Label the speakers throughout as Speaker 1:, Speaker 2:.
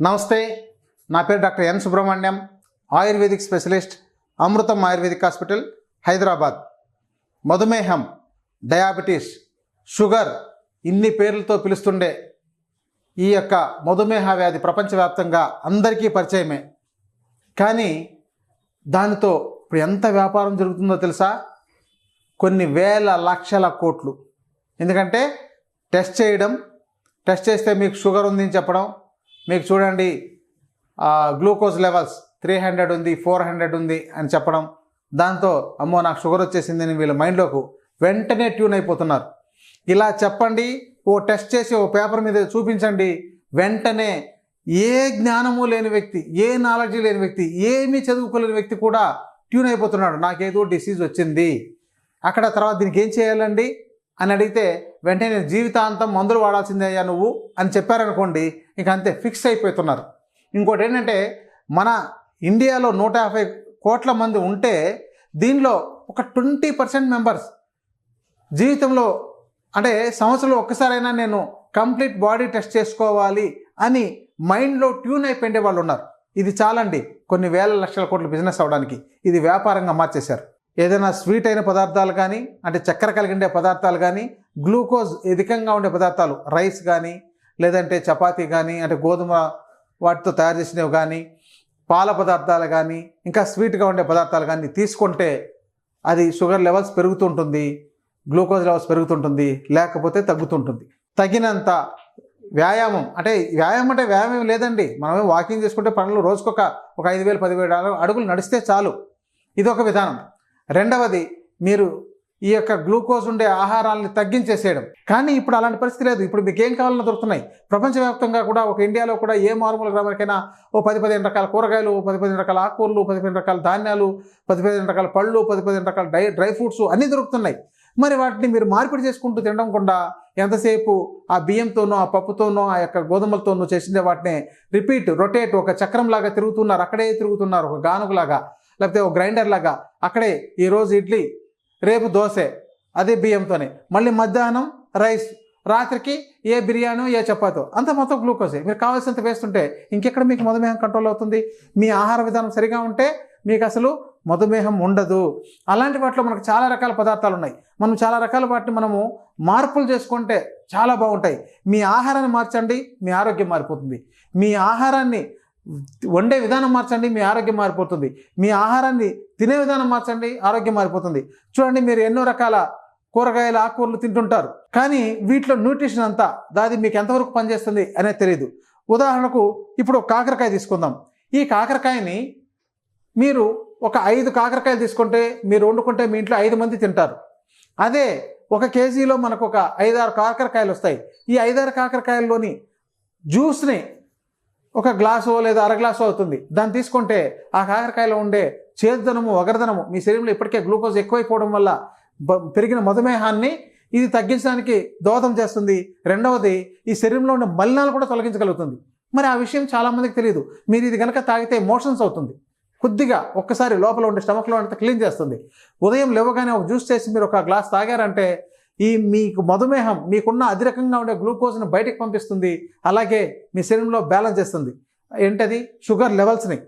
Speaker 1: నమస్తే నా పేరు doctor N Subrahmanyam ayurvedic specialist Amrutham ayurvedic hospital Hyderabad. మధుమేహం డయాబెటీస్ షుగర్ ఇన్ని పేర్లతో పిలుస్తుండే. ఈ యొక్క మధుమేహ వ్యాధి ప్రపంచవ్యాప్తంగా అందరికీ పరిచయమే. కానీ దానితో ఇప్పుడు ఎంత వ్యాపారం జరుగుతుందో తెలుసా? కొన్ని వేల లక్షల కోట్లు. ఎందుకంటే టెస్ట్ చేయడం టెస్ట్ చేస్తే మీకు షుగర్ ఉందని చెప్పడం మీకు చూడండి గ్లూకోజ్ లెవెల్స్ త్రీ హండ్రెడ్ ఉంది ఫోర్ హండ్రెడ్ ఉంది అని చెప్పడం దాంతో అమ్మో నాకు షుగర్ వచ్చేసింది అని వీళ్ళ మైండ్లోకి వెంటనే ట్యూన్ అయిపోతున్నారు. ఇలా చెప్పండి ఓ టెస్ట్ చేసి ఓ పేపర్ మీద చూపించండి వెంటనే ఏ జ్ఞానము లేని వ్యక్తి ఏ నాలెడ్జ్ లేని వ్యక్తి ఏమీ చదువుకోలేని వ్యక్తి కూడా ట్యూన్ అయిపోతున్నాడు. నాకేదో డిసీజ్ వచ్చింది. అక్కడ తర్వాత దీనికి ఏం చేయాలండి? అని అడిగితే వెంటనే జీవితాంతం మందులు వాడాల్సిందే అయ్యా నువ్వు అని చెప్పారనుకోండి ఇంక అంతే ఫిక్స్ అయిపోతున్నారు. ఇంకోటి ఏంటంటే మన ఇండియాలో నూట యాభై కోట్ల మంది ఉంటే దీనిలో ఒక ట్వంటీ పర్సెంట్ మెంబర్స్ జీవితంలో అంటే సంవత్సరంలో ఒక్కసారైనా నేను కంప్లీట్ బాడీ టెస్ట్ చేసుకోవాలి అని మైండ్లో ట్యూన్ అయిపోయిండే వాళ్ళు ఉన్నారు. ఇది చాలండి. కొన్ని వేల లక్షల కోట్ల బిజినెస్ అవడానికి ఇది వ్యాపారంగా మార్చేశారు. ఏదైనా స్వీట్ అయిన పదార్థాలు కానీ అంటే చక్కెర కలిగిండే పదార్థాలు కానీ గ్లూకోజ్ అధికంగా ఉండే పదార్థాలు రైస్ కానీ లేదంటే చపాతీ కానీ అంటే గోధుమ వాటితో తయారు చేసినవి కానీ పాల పదార్థాలు కానీ ఇంకా స్వీట్గా ఉండే పదార్థాలు కానీ తీసుకుంటే అది షుగర్ లెవెల్స్ పెరుగుతుంటుంది గ్లూకోజ్ లెవెల్స్ పెరుగుతుంటుంది లేకపోతే తగ్గుతుంటుంది. తగినంత వ్యాయామం అంటే వ్యాయామం అంటే వ్యాయామం లేదండి. మనమే వాకింగ్ చేసుకుంటే పనులు రోజుకొక ఒక ఐదు వేలు పదివేలు అడుగులు నడిస్తే చాలు. ఇది ఒక విధానం. రెండవది మీరు ఈ యొక్క గ్లూకోజ్ ఉండే ఆహారాలను తగ్గించేసేయడం. కానీ ఇప్పుడు అలాంటి పరిస్థితి లేదు. ఇప్పుడు మీకు ఏం కావాలన్నా దొరుకుతున్నాయి. ప్రపంచవ్యాప్తంగా కూడా ఒక ఇండియాలో కూడా ఏ మారుమూల గ్రామరికైనా ఓ పది పదిహేను రకాల కూరగాయలు ఓ పది పదిహేను రకాల ఆకుకూరలు పది పదిహేను రకాల ధాన్యాలు పది పదిహేను రకాల పళ్ళు పది పదిహేను రకాల డ్రై డ్రై ఫ్రూట్స్ అన్నీ దొరుకుతున్నాయి. మరి వాటిని మీరు మార్పిడి చేసుకుంటూ తినడం కూడా ఎంతసేపు ఆ బియ్యంతోనో ఆ పప్పుతోనో ఆ యొక్క గోధుమలతోనో చేసిందే వాటిని రిపీట్ రొటేట్ ఒక చక్రంలాగా తిరుగుతున్నారు. అక్కడే తిరుగుతున్నారు ఒక గానుగులాగా. లేకపోతే ఒక గ్రైండర్ లాగా అక్కడే ఈరోజు ఇడ్లీ రేపు దోశ అదే బియ్యంతోనే. మళ్ళీ మధ్యాహ్నం రైస్ రాత్రికి ఏ బిర్యానీ ఏ చపాతో. అంత మొత్తం గ్లూకోజే. మీరు కావాల్సినంత వేస్తుంటే ఇంకెక్కడ మీకు మధుమేహం కంట్రోల్ అవుతుంది? మీ ఆహార విధానం సరిగా ఉంటే మీకు అసలు మధుమేహం ఉండదు. అలాంటి వాటిలో మనకు చాలా రకాల పదార్థాలు ఉన్నాయి. మనం చాలా రకాల వాటిని మనము మార్పులు చేసుకుంటే చాలా బాగుంటాయి. మీ ఆహారాన్ని మార్చండి మీ ఆరోగ్యం మారిపోతుంది. మీ ఆహారాన్ని వండే విధానం మార్చండి మీ ఆరోగ్యం మారిపోతుంది. మీ ఆహారాన్ని తినే విధానం మార్చండి ఆరోగ్యం మారిపోతుంది. చూడండి మీరు ఎన్నో రకాల కూరగాయలు ఆకుకూరలు తింటుంటారు. కానీ వీటిలో న్యూట్రిషన్ అంతా దాది మీకు ఎంతవరకు పనిచేస్తుంది అనేది తెలియదు ఉదాహరణకు ఇప్పుడు కాకరకాయ తీసుకుందాం. ఈ కాకరకాయని మీరు ఒక ఐదు కాకరకాయలు తీసుకుంటే మీరు వండుకుంటే మీ ఇంట్లో ఐదు మంది తింటారు. అదే ఒక కేజీలో మనకు ఒక ఐదారు కాకరకాయలు వస్తాయి. ఈ ఐదారు కాకరకాయల్లోని జ్యూస్ని ఒక గ్లాసో లేదా అర గ్లాసో అవుతుంది. దాన్ని తీసుకుంటే ఆ కాకరకాయలో ఉండే చేదుదనము వగరదనము మీ శరీరంలో ఇప్పటికే గ్లూకోజ్ ఎక్కువైపోవడం వల్ల పెరిగిన మధుమేహాన్ని ఇది తగ్గించడానికి దోహదం చేస్తుంది. రెండవది ఈ శరీరంలో ఉండే మలినాలు కూడా తొలగించగలుగుతుంది. మరి ఆ విషయం చాలామందికి తెలియదు. మీరు ఇది కనుక తాగితే మోషన్స్ అవుతుంది. కొద్దిగా ఒక్కసారి లోపల ఉండే స్టమక్లో అంతా క్లీన్ చేస్తుంది. ఉదయం లేవగానే ఒక జ్యూస్ చేసి మీరు ఒక గ్లాస్ తాగారంటే ఈ మీకు మధుమేహం మీకున్న అధిరకంగా ఉండే గ్లూకోజ్ని బయటకు పంపిస్తుంది. అలాగే మీ శరీరంలో బ్యాలెన్స్ చేస్తుంది. ఏంటది? షుగర్ లెవెల్స్ని.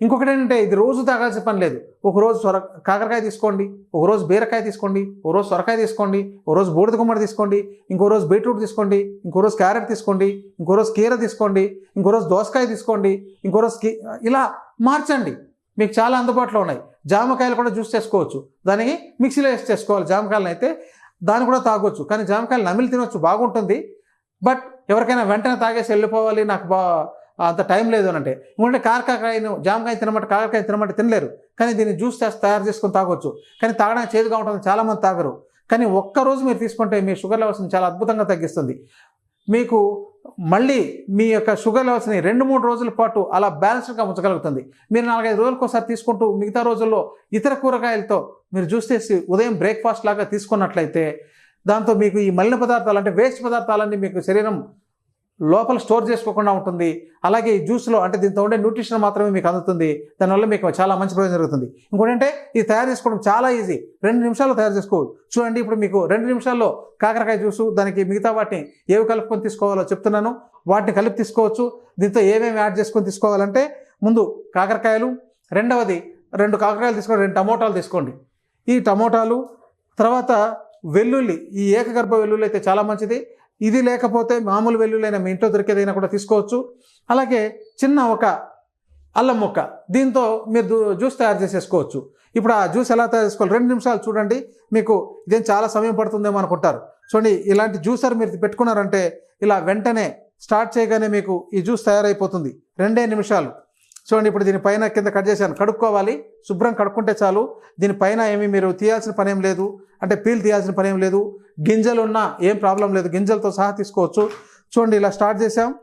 Speaker 1: ఇంకొకటి ఏంటంటే ఇది రోజు తాగాల్సిన పని లేదు. ఒక రోజు సొర కాకరకాయ తీసుకోండి ఒక రోజు బీరకాయ తీసుకోండి ఒక రోజు సొరకాయ తీసుకోండి ఒక రోజు బూడిద గుమ్మడి తీసుకోండి ఇంకో రోజు బీట్రూట్ తీసుకోండి ఇంకో రోజు క్యారెట్ తీసుకోండి ఇంకో రోజు కీర తీసుకోండి ఇంకో రోజు దోసకాయ తీసుకోండి ఇంకో రోజు ఇలా మార్చండి. మీకు చాలా అందుబాటులో ఉన్నాయి. జామకాయలు కూడా జ్యూస్ చేసుకోవచ్చు. దానికి మిక్సీలో వేసి చేసుకోవాలి. జామకాయలను అయితే దాన్ని కూడా తాగొచ్చు. కానీ జామకాయలు నమిలి తినొచ్చు బాగుంటుంది. బట్ ఎవరికైనా వెంటనే తాగేసి వెళ్ళిపోవాలి నాకు బా అంత టైం లేదు అని అంటే. ఎందుకంటే కాకరకాయను జామకాయ తినమంటే కాకరకాయ తినమంటే తినలేరు. కానీ దీన్ని జ్యూస్ చేసి తయారు చేసుకొని తాగొచ్చు. కానీ తాగడానికి చేదుగా ఉంటుంది చాలామంది తాగరు. కానీ ఒక్కరోజు మీరు తీసుకుంటే మీ షుగర్ లెవెల్స్ని చాలా అద్భుతంగా తగ్గిస్తుంది. మీకు మళ్ళీ మీ యొక్క షుగర్ లెవెల్స్ని రెండు మూడు రోజుల పాటు అలా బ్యాలెన్స్డ్గా ఉంచగలుగుతుంది. మీరు నాలుగైదు రోజులకు ఒకసారి తీసుకుంటూ మిగతా రోజుల్లో ఇతర కూరగాయలతో మీరు జ్యూస్ చేసి ఉదయం బ్రేక్ఫాస్ట్ లాగా తీసుకున్నట్లయితే దాంతో మీకు ఈ మలిన పదార్థాలు అంటే వేస్ట్ పదార్థాలన్నీ మీకు శరీరం లోపల స్టోర్ చేసుకోకుండా ఉంటుంది. అలాగే ఈ జ్యూస్లో అంటే దీంతో ఉండే న్యూట్రిషన్ మాత్రమే మీకు అందుతుంది. దానివల్ల మీకు చాలా మంచి ప్రయోజనం జరుగుతుంది. ఇంకోటి అంటే ఇది తయారు చేసుకోవడం చాలా ఈజీ. రెండు నిమిషాల్లో తయారు చేసుకోవచ్చు. చూడండి ఇప్పుడు మీకు రెండు నిమిషాల్లో కాకరకాయ జ్యూసు దానికి మిగతా వాటిని ఏవి కలుపుకొని తీసుకోవాలో చెప్తున్నాను. వాటిని కలిపి తీసుకోవచ్చు. దీంతో ఏమేమి యాడ్ చేసుకొని తీసుకోవాలంటే ముందు కాకరకాయలు రెండవది రెండు కాకరకాయలు తీసుకోండి రెండు టమోటాలు తీసుకోండి. ఈ టమోటాలు తర్వాత వెల్లుల్లి ఈ ఏకగర్భ వెల్లుల్లి అయితే చాలా మంచిది. ఇది లేకపోతే మామూలు వెల్లుల్లైనా మీ ఇంట్లో దొరికేదైనా కూడా తీసుకోవచ్చు. అలాగే చిన్న ఒక అల్లం ముక్క దీంతో మీరు జ్యూస్ తయారు చేసేసుకోవచ్చు. ఇప్పుడు ఆ జ్యూస్ ఎలా తయారు చేసుకోవాలి? రెండు నిమిషాలు చూడండి. మీకు ఇదేం చాలా సమయం పడుతుందేమో అనుకుంటారు. చూడండి ఇలాంటి జ్యూసర్ మీరు పెట్టుకున్నారంటే ఇలా వెంటనే స్టార్ట్ చేయగానే మీకు ఈ జ్యూస్ తయారైపోతుంది. రెండే నిమిషాలు. చూడండి ఇప్పుడు దీని పైన కింద కట్ చేశాను. కడుక్కోవాలి. శుభ్రం కడుక్కుంటే చాలు. దీనిపైన ఏమి మీరు తీయాల్సిన పని ఏం లేదు. అంటే పీల్ తీయాల్సిన పని ఏం లేదు. గింజలు ఉన్నా ఏం ప్రాబ్లం లేదు. గింజలతో సహా తీసుకోవచ్చు. చూడండి ఇలా స్టార్ట్ చేసాం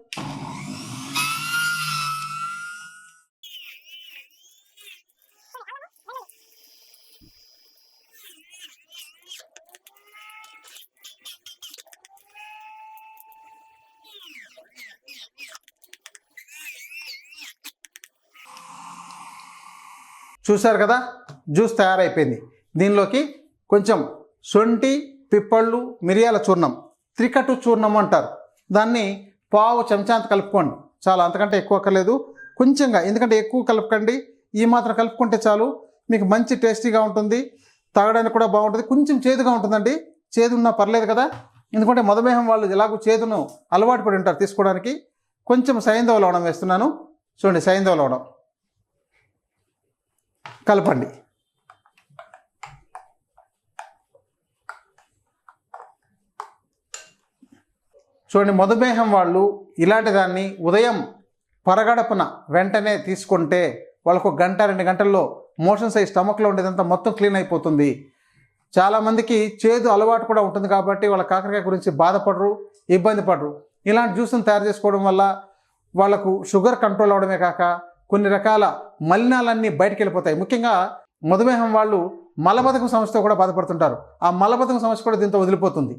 Speaker 1: చూశారు కదా? జ్యూస్ తయారైపోయింది. దీనిలోకి కొంచెం సొంటి పిప్పళ్ళు మిరియాల చూర్ణం త్రికటు చూర్ణం అంటారు. దాన్ని పావు చెంచాంత కలుపుకోండి. చాలా అంతకంటే ఎక్కువ కలేదు కొంచెంగా ఎందుకంటే ఎక్కువ కలుపుకండి. ఈ మాత్రం కలుపుకుంటే చాలు. మీకు మంచి టేస్టీగా ఉంటుంది. తాగడానికి కూడా బాగుంటుంది. కొంచెం చేదుగా ఉంటుందండి. చేదు ఉన్నా పర్లేదు కదా? ఎందుకంటే మధుమేహం వాళ్ళు ఎలాగో చేదును అలవాటు పడి ఉంటారు తీసుకోవడానికి. కొంచెం సైంధవ లవణం వేస్తున్నాను. చూడండి సైంధవ లవణం. కలపండి. చూడండి మధుమేహం వాళ్ళు ఇలాంటి దాన్ని ఉదయం పరగడపున వెంటనే తీసుకుంటే వాళ్ళకు ఒక గంట రెండు గంటల్లో మోషన్స్ అయ్యి స్టమక్లో ఉండేదంతా మొత్తం క్లీన్ అయిపోతుంది. చాలామందికి చేదు అలవాటు కూడా ఉంటుంది కాబట్టి వాళ్ళ కాకరకాయ గురించి బాధపడరు ఇబ్బంది పడరు. ఇలాంటి జ్యూస్ని తయారు చేసుకోవడం వల్ల వాళ్ళకు షుగర్ కంట్రోల్ అవడమే కాక కొన్ని రకాల మలినాలన్నీ బయటికి వెళ్ళిపోతాయి ముఖ్యంగా మధుమేహం వాళ్ళు మలబద్ధకం సమస్యతో కూడా బాధపడుతుంటారు. ఆ మలబద్ధకం సమస్య కూడా దీంతో వదిలిపోతుంది.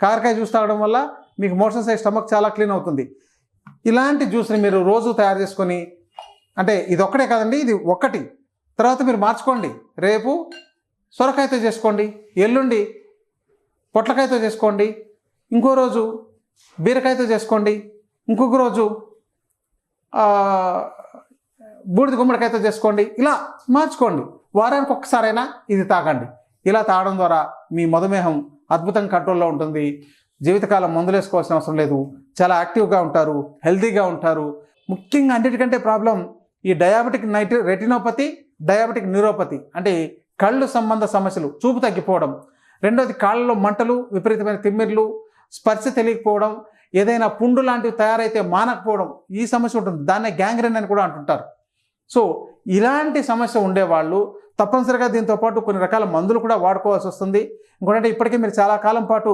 Speaker 1: కాకరకాయ జ్యూస్ తాగడం వల్ల మీకు మోషన్స్ అయ్యే స్టమక్ చాలా క్లీన్ అవుతుంది. ఇలాంటి జ్యూస్ని మీరు రోజు తయారు చేసుకొని అంటే ఇది ఒక్కటే కాదండి ఇది ఒక్కటి తర్వాత మీరు మార్చుకోండి. రేపు సొరకాయతో చేసుకోండి ఎల్లుండి పొట్లకాయతో చేసుకోండి ఇంకో రోజు బీరకాయతో చేసుకోండి ఇంకొక రోజు బూడిద గుమ్మడికాయతో చేసుకోండి. ఇలా మార్చుకోండి. వారానికి ఒక్కసారైనా ఇది తాగండి. ఇలా తాగడం ద్వారా మీ మధుమేహం అద్భుతంగా కంట్రోల్లో ఉంటుంది. జీవితకాలం మందులేసుకోవాల్సిన అవసరం లేదు. చాలా యాక్టివ్గా ఉంటారు. హెల్తీగా ఉంటారు. ముఖ్యంగా అన్నిటికంటే ప్రాబ్లం ఈ diabetic night retinopathy diabetic neuropathy అంటే కళ్ళు సంబంధ సమస్యలు చూపు తగ్గిపోవడం. రెండోది కాళ్ళలో మంటలు విపరీతమైన తిమ్మిర్లు స్పర్శ తెలియకపోవడం. ఏదైనా పుండు లాంటివి తయారైతే మానకపోవడం. ఈ సమస్య ఉంటుంది. దాన్నే గ్యాంగ్రెన్ అని కూడా అంటుంటారు. సో ఇలాంటి సమస్య ఉండేవాళ్ళు తప్పనిసరిగా దీంతో పాటు కొన్ని రకాల మందులు కూడా వాడుకోవాల్సి వస్తుంది. ఇంకోటంటే ఇప్పటికే మీరు చాలా కాలం పాటు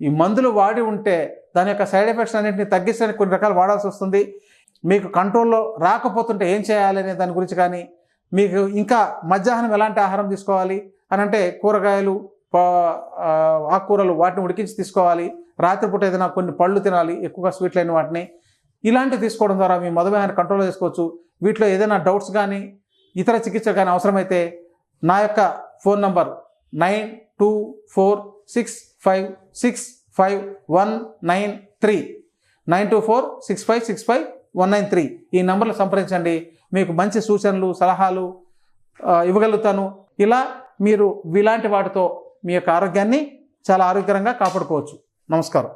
Speaker 1: ఈ మందులు వాడి ఉంటే దాని యొక్క సైడ్ ఎఫెక్ట్స్ అన్నింటినీ తగ్గించడానికి కొన్ని రకాలు వాడాల్సి వస్తుంది. మీకు కంట్రోల్లో రాకపోతుంటే ఏం చేయాలి అనే దాని గురించి కానీ మీకు ఇంకా మధ్యాహ్నం ఎలాంటి ఆహారం తీసుకోవాలి అని అంటే కూరగాయలు ఆకుకూరలు వాటిని ఉడికించి తీసుకోవాలి. రాత్రిపూట ఏదైనా కొన్ని పళ్ళు తినాలి ఎక్కువగా స్వీట్ లేని వాటిని. ఇలాంటివి తీసుకోవడం ద్వారా మీ మధుమేహాన్ని కంట్రోల్ చేసుకోవచ్చు. వీటిలో ఏదైనా డౌట్స్ కానీ ఇతర చికిత్స కానీ అవసరమైతే నా యొక్క phone number nine two four six five six five one nine three nine two four six five six five one nine three. ఈ నెంబర్లో సంప్రదించండి. మీకు మంచి సూచనలు సలహాలు ఇవ్వగలుగుతాను. ఇలా మీరు ఇలాంటి వాటితో మీ యొక్క ఆరోగ్యాన్ని చాలా ఆరోగ్యకరంగా కాపాడుకోవచ్చు. నమస్కారం.